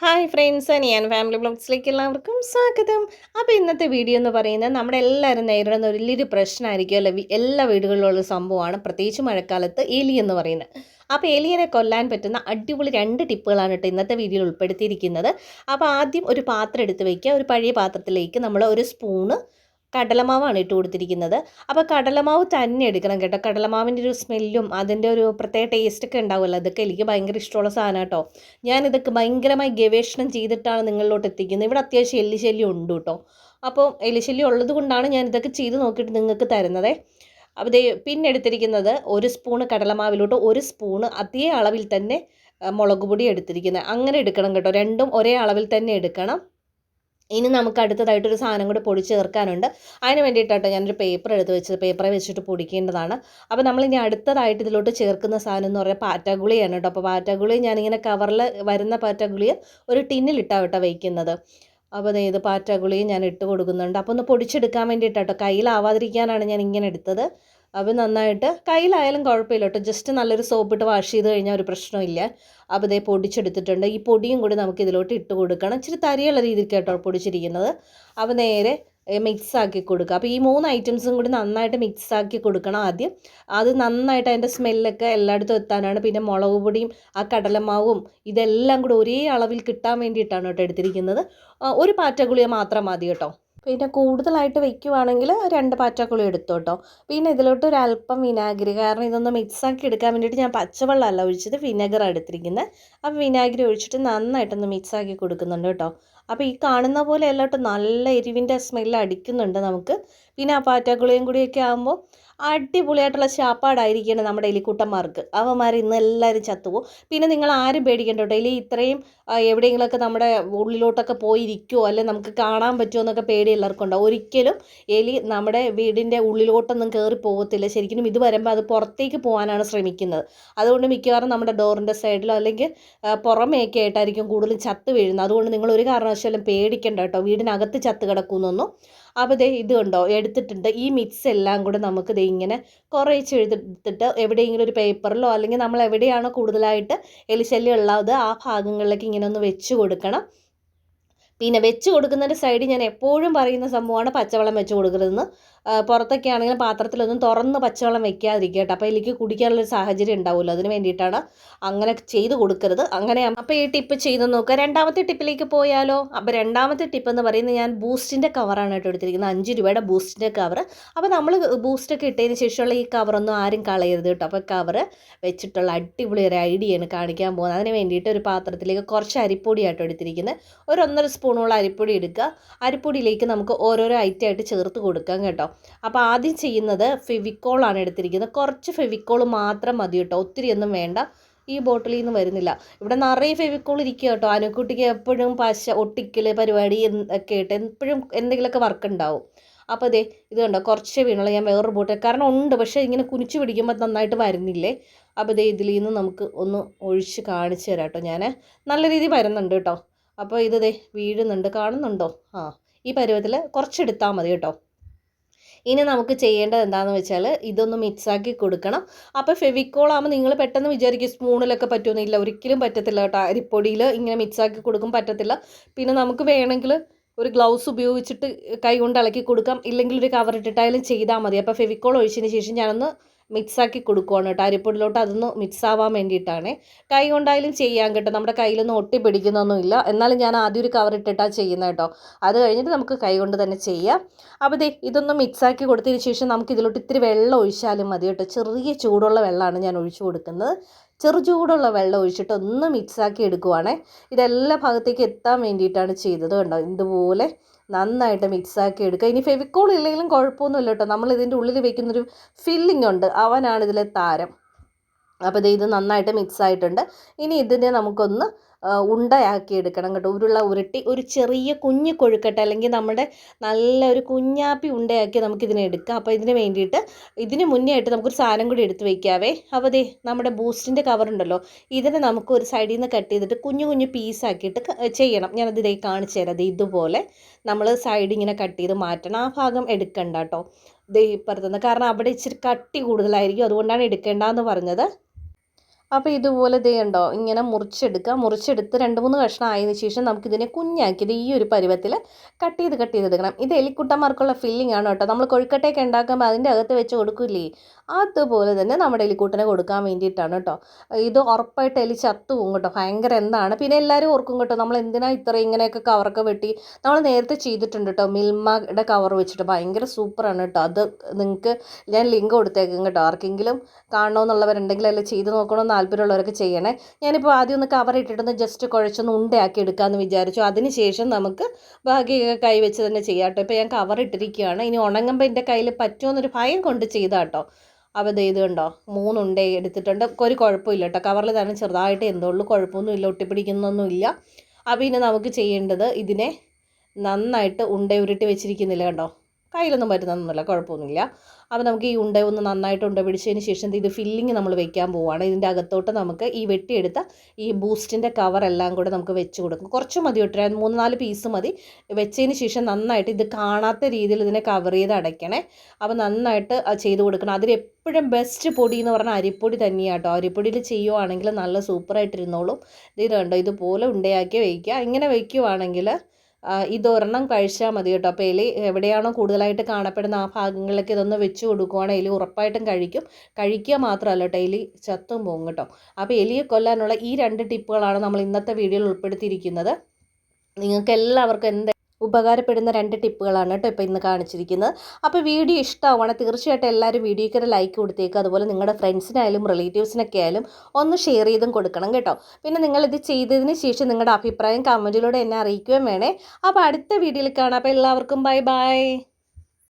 Hi friends ഞാൻ family ബ്ലോഗ്സിലേക്ക് എല്ലാവർക്കും സ്വാഗതം. അപ്പോൾ ഇന്നത്തെ വീഡിയോ എന്ന് പറയുന്നത് നമ്മുടെ എല്ലാവരും നേരിടുന്ന വലിയൊരു പ്രശ്നമായിരിക്കും അല്ലെ? വി- എല്ലാ വീടുകളിലുള്ള സംഭവമാണ് പ്രത്യേകിച്ച് മഴക്കാലത്ത് എലി എന്ന് പറയുന്നത്. അപ്പോൾ എലിയനെ കൊല്ലാൻ പറ്റുന്ന അടിപൊളി രണ്ട് ടിപ്പുകളാണ് കേട്ടോ ഇന്നത്തെ വീഡിയോയിൽ ഉൾപ്പെടുത്തിയിരിക്കുന്നത്. അപ്പോൾ ആദ്യം ഒരു പാത്രം എടുത്ത് വയ്ക്കുക ഒരു പഴയ പാത്രത്തിലേക്ക് നമ്മൾ ഒരു സ്പൂണ് കടലമാവാണ് ഇട്ട് കൊടുത്തിരിക്കുന്നത്. അപ്പോൾ കടലമാവ് തന്നെ എടുക്കണം കേട്ടോ. കടലമാവിന്റെ ഒരു സ്മെല്ലും അതിന്റെ ഒരു പ്രത്യേക ടേസ്റ്റൊക്കെ ഉണ്ടാവുമല്ലോ. അതൊക്കെ എനിക്ക് ഭയങ്കര ഇഷ്ടമുള്ള സാധനം കേട്ടോ. ഞാനിതൊക്കെ ഭയങ്കരമായി ഗവേഷണം ചെയ്തിട്ടാണ് നിങ്ങളിലോട്ട് എത്തിക്കുന്നത്. ഇവിടെ അത്യാവശ്യം എല്ലിശല്യം ഉണ്ട് കേട്ടോ. അപ്പോൾ എല്ലിശല്യം ഉള്ളത് കൊണ്ടാണ് ഞാൻ ഇതൊക്കെ ചെയ്ത് നോക്കിയിട്ട് നിങ്ങൾക്ക് തരുന്നത്. അപ്പോൾ ദേ പിന്നെ എടുത്തിരിക്കുന്നത് ഒരു സ്പൂണ് കടലമാവിലോട്ട് ഒരു സ്പൂണ് അതേ അളവിൽ തന്നെ മുളക് പൊടി എടുത്തിരിക്കുന്നത്. അങ്ങനെ എടുക്കണം കേട്ടോ. രണ്ടും ഒരേ അളവിൽ തന്നെ എടുക്കണം. ഇനി നമുക്ക് അടുത്തതായിട്ടൊരു സാധനം കൂടി പൊടി ചേർക്കാനുണ്ട്. അതിന് വേണ്ടിയിട്ടാട്ടോ ഞാനൊരു പേപ്പർ എടുത്ത് വെച്ചത്. പേപ്പറെ വെച്ചിട്ട് പൊടിക്കേണ്ടതാണ്. അപ്പോൾ നമ്മളിനി അടുത്തതായിട്ട് ഇതിലോട്ട് ചേർക്കുന്ന സാധനം എന്ന് പറയുന്നത് പാറ്റഗുളിയാണ് കേട്ടോ. അപ്പോൾ പാറ്റഗുളി ഞാനിങ്ങനെ കവറിൽ വരുന്ന പാറ്റഗുളിയെ ഒരു ടിന്നിലിട്ടാണ് കേട്ടോ വയ്ക്കുന്നത് അപ്പോൾ ദേ ഇത് പാറ്റഗുളിയും ഞാൻ ഇട്ട് കൊടുക്കുന്നുണ്ട്. അപ്പോൾ ഒന്ന് പൊടിച്ചെടുക്കാൻ വേണ്ടിയിട്ടാട്ടോ. കയ്യിലാവാതിരിക്കാനാണ് ഞാൻ ഇങ്ങനെ എടുത്തത്. അപ്പോൾ നന്നായിട്ട് കയ്യിലായാലും കുഴപ്പമില്ല കേട്ടോ. ജസ്റ്റ് നല്ലൊരു സോപ്പ് ഇട്ട് വാഷ് ചെയ്ത് കഴിഞ്ഞാൽ ഒരു പ്രശ്നമില്ല. അപ്പോൾ ഇതേ പൊടിച്ചെടുത്തിട്ടുണ്ട്. ഈ പൊടിയും കൂടി നമുക്ക് ഇതിലോട്ട് ഇട്ട് കൊടുക്കണം. ഇച്ചിരി തരിയുള്ള രീതിക്ക് കേട്ടോ പൊടിച്ചിരിക്കുന്നത്. അപ്പോൾ നേരെ മിക്സ് ആക്കി കൊടുക്കുക. അപ്പോൾ ഈ മൂന്ന് ഐറ്റംസും കൂടി നന്നായിട്ട് മിക്സ് ആക്കി കൊടുക്കണം ആദ്യം. അത് നന്നായിട്ട് അതിന്റെ സ്മെല്ലൊക്കെ എല്ലായിടത്തും എത്താനാണ്. പിന്നെ മുളക് പൊടിയും ആ കടലമാവും ഇതെല്ലാം കൂടി ഒരേ അളവിൽ കിട്ടാൻ വേണ്ടിയിട്ടാണ് കേട്ടോ എടുത്തിരിക്കുന്നത്. ഒരു ഒരു പാറ്റഗുളിക മാത്രം മതി കേട്ടോ. പിന്നെ കൂടുതലായിട്ട് വെക്കുവാണെങ്കിൽ രണ്ട് പാറ്റക്കുളി എടുത്തു കേട്ടോ പിന്നെ ഇതിലോട്ട് ഒരു അല്പം വിനാഗിരി. കാരണം ഇതൊന്ന് മിക്സാക്കി എടുക്കാൻ വേണ്ടിയിട്ട് ഞാൻ പച്ചവെള്ളമല്ല ഒഴിച്ചത് വിനെഗറാണ് എടുത്തിരിക്കുന്നത്. അപ്പോൾ വിനാഗിരി ഒഴിച്ചിട്ട് നന്നായിട്ടൊന്ന് മിക്സാക്കി കൊടുക്കുന്നുണ്ട് കേട്ടോ. അപ്പോൾ ഈ കാണുന്ന പോലെ എല്ലാട്ടും നല്ല എരിവിന്റെ സ്മെല്ല് അടിക്കുന്നുണ്ട് നമുക്ക്. പിന്നെ ആ പാറ്റാക്കുളിയും കൂടിയൊക്കെ ആകുമ്പോൾ അടിപൊളിയായിട്ടുള്ള ശാപ്പാടായിരിക്കണം നമ്മുടെ എലിക്കുട്ടന്മാർക്ക് അവന്മാർ ഇന്ന് എല്ലാവരും ചത്തുപോകും പിന്നെ നിങ്ങൾ ആരും പേടിക്കേണ്ട കേട്ടോ എലി ഇത്രയും എവിടെയെങ്കിലുമൊക്കെ നമ്മുടെ ഉള്ളിലോട്ടൊക്കെ പോയിരിക്കുമോ അല്ലെ നമുക്ക് കാണാൻ പറ്റുമോ എന്നൊക്കെ പേടി എല്ലാവർക്കും ഉണ്ടാവും. ഒരിക്കലും എലി നമ്മുടെ വീടിന്റെ ഉള്ളിലോട്ടൊന്നും കയറി പോകത്തില്ല ശരിക്കും ഇത് വരുമ്പോൾ അത് പുറത്തേക്ക് പോകാനാണ് ശ്രമിക്കുന്നത്. അതുകൊണ്ട് മിക്കവാറും നമ്മുടെ ഡോറിന്റെ സൈഡിലോ അല്ലെങ്കിൽ പുറമേയൊക്കെ ആയിട്ടായിരിക്കും കൂടുതലും ചത്ത് വീഴുന്നത്. അതുകൊണ്ട് നിങ്ങൾ ഒരു കാരണവശാലും പേടിക്കണ്ട കേട്ടോ. വീടിനകത്ത് ചത്ത് കിടക്കുന്നൊന്നും അപ്പോൾ ദേ ഇത് കണ്ടോ? എടുത്തിട്ടുണ്ട്. ഈ മിക്സ് എല്ലാം കൂടെ നമുക്ക് ദേ ഇങ്ങനെ കുറേച്ച് എടുത്തിട്ട് എവിടെയെങ്കിലും ഒരു പേപ്പറിലോ അല്ലെങ്കിൽ നമ്മൾ എവിടെയാണോ കൂടുതലായിട്ട് എലിശല്യം ഉള്ളത് ആ ഭാഗങ്ങളിലേക്ക് ഇങ്ങനെ ഒന്ന് വെച്ച് കൊടുക്കണം. പിന്നെ വെച്ച് കൊടുക്കുന്നതിന്റെ സൈഡിൽ ഞാൻ എപ്പോഴും പറയുന്ന സംഭവമാണ് പച്ചവെള്ളം വെച്ച് കൊടുക്കരുതെന്ന്. പുറത്തൊക്കെ ആണെങ്കിൽ പാത്രത്തിലൊന്നും തുറന്ന് പച്ചവെള്ളം വെക്കാതിരിക്കുക കേട്ടോ. അപ്പോൾ എനിക്ക് കുടിക്കാനുള്ളൊരു സാഹചര്യം ഉണ്ടാവുമല്ലോ. അതിന് വേണ്ടിയിട്ടാണ് അങ്ങനെ ചെയ്ത് കൊടുക്കരുത്. അങ്ങനെ അപ്പോൾ ഈ ടിപ്പ് ചെയ്ത് നോക്കുക രണ്ടാമത്തെ ടിപ്പിലേക്ക് പോയാലോ? അപ്പോൾ രണ്ടാമത്തെ ടിപ്പ് എന്ന് പറയുന്നത് ഞാൻ ബൂസ്റ്റിന്റെ കവറാണ് കേട്ടോ എടുത്തിരിക്കുന്നത്. അഞ്ച് രൂപയുടെ ബൂസ്റ്റിന്റെ കവർ അപ്പോൾ നമ്മൾ ബൂസ്റ്റൊക്കെ ഇട്ടതിന് ശേഷമുള്ള ഈ കവറൊന്നും ആരും കളയരുത് കേട്ടോ. അപ്പോൾ കവർ വെച്ചിട്ടുള്ള അടിപൊളി ഒരു ഐഡിയയാണ് കാണിക്കാൻ പോകുന്നത്. അതിന് വേണ്ടിയിട്ട് ഒരു പാത്രത്തിലേക്ക് കുറച്ച് അരിപ്പൊടിയാട്ടോ എടുത്തിരിക്കുന്നത്. ഒരു ഒന്നര സ്പൂണോളം അരിപ്പൊടി എടുക്കുക. അരിപ്പൊടിയിലേക്ക് നമുക്ക് ഓരോരോ ഐറ്റം ആയിട്ട് ചേർത്ത് കൊടുക്കാം കേട്ടോ. അപ്പോൾ ആദ്യം ചെയ്യുന്നത് ഫെവിക്കോളാണ് എടുത്തിരിക്കുന്നത്. കുറച്ച് ഫെവിക്കോൾ മാത്രം മതി കേട്ടോ. ഒത്തിരി ഒന്നും വേണ്ട. ഈ ബോട്ടിലിൽ നിന്ന് വരുന്നില്ല. ഇവിടെ നിറയെ ഫെവിക്കോൾ ഇരിക്കുക കേട്ടോ. അനുക്കുട്ടിക്ക് എപ്പോഴും പശ ഒട്ടിക്കൽ പരിപാടി ഒക്കെ ആയിട്ട് എപ്പോഴും എന്തെങ്കിലുമൊക്കെ വർക്ക് ഉണ്ടാവും. അപ്പോൾ അതെ ഇത് കണ്ടോ? കുറച്ചേ വീണുള്ള. ഞാൻ വേറൊരു ബോട്ടിൽ കാരണം ഉണ്ട്. പക്ഷേ ഇങ്ങനെ കുനിച്ച് പിടിക്കുമ്പോൾ നന്നായിട്ട് വരുന്നില്ലേ? അപ്പോൾ ദേ ഇതിൽ നിന്ന് നമുക്ക് ഒന്ന് ഒഴിച്ച് കാണിച്ചു തരാം കേട്ടോ ഞാൻ നല്ല രീതിയിൽ വരുന്നുണ്ട് കേട്ടോ. അപ്പോൾ ഇത് ദേ വീഴുന്നുണ്ട്. കാണുന്നുണ്ടോ? ആ ഈ പരുവത്തിൽ കുറച്ചെടുത്താൽ മതി കേട്ടോ. ഇനി നമുക്ക് ചെയ്യേണ്ടത് എന്താണെന്ന് വെച്ചാൽ ഇതൊന്ന് മിക്സാക്കി കൊടുക്കണം. അപ്പോൾ ഫെവിക്കോളാകുമ്പോൾ നിങ്ങൾ പെട്ടെന്ന് വിചാരിക്കും സ്പൂണിലൊക്കെ പറ്റുമെന്നില്ല ഒരിക്കലും പറ്റത്തില്ല കേട്ടോ. അരിപ്പൊടിയിൽ ഇങ്ങനെ മിക്സാക്കി കൊടുക്കും പറ്റത്തില്ല. പിന്നെ നമുക്ക് വേണമെങ്കിൽ ഒരു ഗ്ലൗസ് ഉപയോഗിച്ചിട്ട് കൈ കൊണ്ട് ഇളക്കി കൊടുക്കാം. ഇല്ലെങ്കിൽ ഒരു കവർ ഇട്ടിട്ടായാലും ചെയ്താൽ മതി. അപ്പോൾ ഫെവിക്കോൾ ഒഴിച്ചതിന് ശേഷം ഞാനൊന്ന് മിക്സാക്കി കൊടുക്കുവാണ് കേട്ടോ. അരിപ്പൊടിയിലോട്ട് അതൊന്ന് മിക്സ് ആവാൻ വേണ്ടിയിട്ടാണ്. കൈ കൊണ്ടായാലും ചെയ്യാം കേട്ടോ. നമ്മുടെ കയ്യിലൊന്നും ഒട്ടി പിടിക്കുന്നൊന്നുമില്ല. എന്നാലും ഞാൻ ആദ്യം ഒരു കവർ ഇട്ടിട്ടാണ് ചെയ്യുന്നത് കേട്ടോ. അത് കഴിഞ്ഞിട്ട് നമുക്ക് കൈ കൊണ്ട് തന്നെ ചെയ്യാം. അപ്പോൾ ദേ ഇതൊന്ന് മിക്സാക്കി കൊടുത്തതിന് ശേഷം നമുക്ക് ഇതിലോട്ട് ഇത്തിരി വെള്ളം ഒഴിച്ചാലും മതി കേട്ടോ. ചെറിയ ചൂടുള്ള വെള്ളമാണ് ഞാൻ ഒഴിച്ചു കൊടുക്കുന്നത്. ചെറു ചൂടുള്ള വെള്ളം ഒഴിച്ചിട്ട് ഒന്ന് മിക്സാക്കി എടുക്കുവാണേ. ഇതെല്ലാ ഭാഗത്തേക്ക് എത്താൻ വേണ്ടിയിട്ടാണ് ചെയ്തത് കണ്ടോ? ഇതുപോലെ നന്നായിട്ട് മിക്സാക്കി എടുക്കുക. ഇനി ഫെവിക്കോൾ ഇല്ലെങ്കിലും കുഴപ്പമൊന്നുമില്ല കേട്ടോ. നമ്മൾ ഇതിന്റെ ഉള്ളിൽ വെക്കുന്നൊരു ഫില്ലിംഗ് ഉണ്ട്. അവനാണ് ഇതിലെ താരം. അപ്പോൾ ഇത് നന്നായിട്ട് മിക്സ് ആയിട്ടുണ്ട്. ഇനി ഇതിനെ നമുക്കൊന്ന് ഉണ്ടയാക്കി എടുക്കണം കേട്ടോ. ഉരുള ഉരുട്ടി ഒരു ചെറിയ കുഞ്ഞു കൊഴുക്കട്ട അല്ലെങ്കിൽ നമ്മുടെ നല്ല ഒരു കുഞ്ഞാപ്പി ഉണ്ടയാക്കി നമുക്കിതിനെ എടുക്കാം. അപ്പോൾ ഇതിന് വേണ്ടിയിട്ട് ഇതിന് മുന്നേ ആയിട്ട് നമുക്കൊരു സാധനം കൂടി എടുത്ത് വയ്ക്കാവേ അപ്പോൾ ദേ നമ്മുടെ ബൂസ്റ്റിന്റെ കവർ ഉണ്ടല്ലോ ഇതിനെ നമുക്ക് ഒരു സൈഡിൽ നിന്ന് കട്ട് ചെയ്തിട്ട് കുഞ്ഞു കുഞ്ഞു പീസാക്കിയിട്ട് ചെയ്യണം. ഞാനത് ഇതേ കാണിച്ചു തരാം. ഇതുപോലെ നമ്മൾ സൈഡ് ഇങ്ങനെ കട്ട് ചെയ്ത് മാറ്റണം. ആ ഭാഗം എടുക്കണ്ട കേട്ടോ. ദേ ഇപ്പുറത്തുനിന്ന് കാരണം അവിടെ ഇച്ചിരി കട്ടി കൂടുതലായിരിക്കും. അതുകൊണ്ടാണ് എടുക്കേണ്ടതെന്ന് പറഞ്ഞത്. അപ്പോൾ ഇതുപോലെ ദേ ഉണ്ടോ ഇങ്ങനെ മുറിച്ചെടുക്കുക. മുറിച്ചെടുത്ത് രണ്ട് മൂന്ന് കഷ്ണം ആയതിനു ശേഷം നമുക്കിതിനെ കുഞ്ഞാക്കിയത് ഈ ഒരു പരുവത്തിൽ കട്ട് ചെയ്ത് കട്ട് ചെയ്തെടുക്കണം ഇത് എലിക്കുട്ടന്മാർക്കുള്ള ഫില്ലിംഗ് ആണ് കേട്ടോ. നമ്മൾ കൊഴുക്കട്ടയൊക്കെ ഉണ്ടാക്കുമ്പോൾ അതിന്റെ അകത്ത് വെച്ച് കൊടുക്കില്ലേ? അതുപോലെ തന്നെ നമ്മുടെ എലിക്കൂട്ടനെ കൊടുക്കാൻ വേണ്ടിയിട്ടാണ് കേട്ടോ. ഇത് ഉറപ്പായിട്ട് എലി ചത്തു പോകും കേട്ടോ. ഭയങ്കര എന്താണ്. പിന്നെ എല്ലാവരും ഓർക്കും കേട്ടോ നമ്മൾ എന്തിനാ ഇത്ര ഇങ്ങനെയൊക്കെ കവറൊക്കെ വെട്ടി. നമ്മൾ നേരത്തെ ചെയ്തിട്ടുണ്ട് കേട്ടോ മിൽമയുടെ കവർ വെച്ചിട്ട്. ഭയങ്കര സൂപ്പറാണ് കേട്ടോ. അത് നിങ്ങൾക്ക് ഞാൻ ലിങ്ക് കൊടുത്തേക്കും കേട്ടോ. ആർക്കെങ്കിലും കാണണമെന്നുള്ളവരുണ്ടെങ്കിൽ അല്ലെ ചെയ്ത് നോക്കണമെന്ന് താല്പര്യമുള്ളവരൊക്കെ ചെയ്യണേ. ഞാനിപ്പോൾ ആദ്യം ഒന്ന് കവർ ഇട്ടിട്ടൊന്ന് ജസ്റ്റ് കുഴച്ചൊന്ന് ഉണ്ടയാക്കി എടുക്കാമെന്ന് വിചാരിച്ചു. അതിന് ശേഷം നമുക്ക് ബാക്കിയൊക്കെ കൈ വെച്ച് തന്നെ ചെയ്യാം കേട്ടോ ഇപ്പോൾ ഞാൻ കവർ ഇട്ടിരിക്കുകയാണ്. ഇനി ഉണങ്ങുമ്പോൾ എന്റെ കയ്യിൽ പറ്റുമെന്നൊരു ഭയം കൊണ്ട് ചെയ്താട്ടോ അപ്പോൾ ഇത് കണ്ടോ? മൂന്നുണ്ടേ എടുത്തിട്ടുണ്ട്. ഒരു കുഴപ്പമില്ല കേട്ടോ കവറിൽ തന്നെ ചെറുതായിട്ട് എന്തോ ഉള്ളൂ. കുഴപ്പമൊന്നുമില്ല ഒട്ടിപ്പിടിക്കുന്നൊന്നുമില്ല അപ്പോൾ ഇനി നമുക്ക് ചെയ്യേണ്ടത് ഇതിനെ നന്നായിട്ട് ഉണ്ട ഉരുട്ടി വെച്ചിരിക്കുന്നില്ല കണ്ടോ? കയ്യിലൊന്നും പറ്റുന്നൊന്നുമില്ല കുഴപ്പമൊന്നുമില്ല. അപ്പോൾ നമുക്ക് ഈ ഉണ്ട ഒന്ന് നന്നായിട്ട് ഉണ്ട പിടിച്ചതിന് ശേഷം ഇത് ഫില്ലിങ് നമ്മൾ വെക്കാൻ പോവുകയാണ് ഇതിന്റെ അകത്തോട്ട് നമുക്ക് ഈ വെട്ടിയെടുത്ത ഈ ബൂസ്റ്റിന്റെ കവർ എല്ലാം കൂടെ നമുക്ക് വെച്ച് കൊടുക്കും. കുറച്ച് മതി ഒട്ടും മൂന്ന് നാല് പീസ് മതി. വെച്ചതിന് ശേഷം നന്നായിട്ട് ഇത് കാണാത്ത രീതിയിൽ ഇതിനെ കവർ ചെയ്ത് അടയ്ക്കണേ. അപ്പോൾ നന്നായിട്ട് ചെയ്ത് കൊടുക്കണം. അതിൽ എപ്പോഴും ബെസ്റ്റ് പൊടി എന്ന് പറഞ്ഞാൽ അരിപ്പൊടി തന്നെയാണ് കേട്ടോ. അരിപ്പൊടിയിൽ ചെയ്യുവാണെങ്കിൽ നല്ല സൂപ്പറായിട്ടിരുന്നോളും ഇത് കണ്ടോ ഇതുപോലെ ഉണ്ടയാക്കി വയ്ക്കുക. ഇങ്ങനെ വയ്ക്കുവാണെങ്കിൽ ഇതൊരെണ്ണം കഴിച്ചാൽ മതി കേട്ടോ. അപ്പോൾ എലി എവിടെയാണോ കൂടുതലായിട്ട് കാണപ്പെടുന്ന ആ ഭാഗങ്ങളിലൊക്കെ ഇതൊന്ന് വെച്ച് കൊടുക്കുവാണെങ്കിൽ എലി ഉറപ്പായിട്ടും കഴിക്കും. കഴിക്കുക മാത്രമല്ല കേട്ടോ എലി ചത്തും പോകും കേട്ടോ. അപ്പോൾ എലിയെ കൊല്ലാനുള്ള ഈ രണ്ട് ടിപ്പുകളാണ് നമ്മൾ ഇന്നത്തെ വീഡിയോയിൽ ഉൾപ്പെടുത്തിയിരിക്കുന്നത്. നിങ്ങൾക്ക് എല്ലാവർക്കും എന്ത് ഉപകാരപ്പെടുന്ന രണ്ട് ടിപ്പുകളാണ് കേട്ടോ ഇപ്പോൾ ഇന്ന് കാണിച്ചിരിക്കുന്നത്. അപ്പോൾ വീഡിയോ ഇഷ്ടമാവണം തീർച്ചയായിട്ടും എല്ലാവരും വീഡിയോയ്ക്ക് ഒരു ലൈക്ക് കൊടുത്തേക്കുക. അതുപോലെ നിങ്ങളുടെ ഫ്രണ്ട്സിനായാലും റിലേറ്റീവ്സിനൊക്കെ ആയാലും ഒന്ന് ഷെയർ ചെയ്തും കൊടുക്കണം കേട്ടോ. പിന്നെ നിങ്ങളിത് ചെയ്തതിന് ശേഷം നിങ്ങളുടെ അഭിപ്രായം കമന്റിലൂടെ എന്നെ അറിയിക്കുകയും വേണേ. അപ്പോൾ അടുത്ത വീഡിയോയിൽ കാണാം. അപ്പോൾ എല്ലാവർക്കും ബൈ ബൈ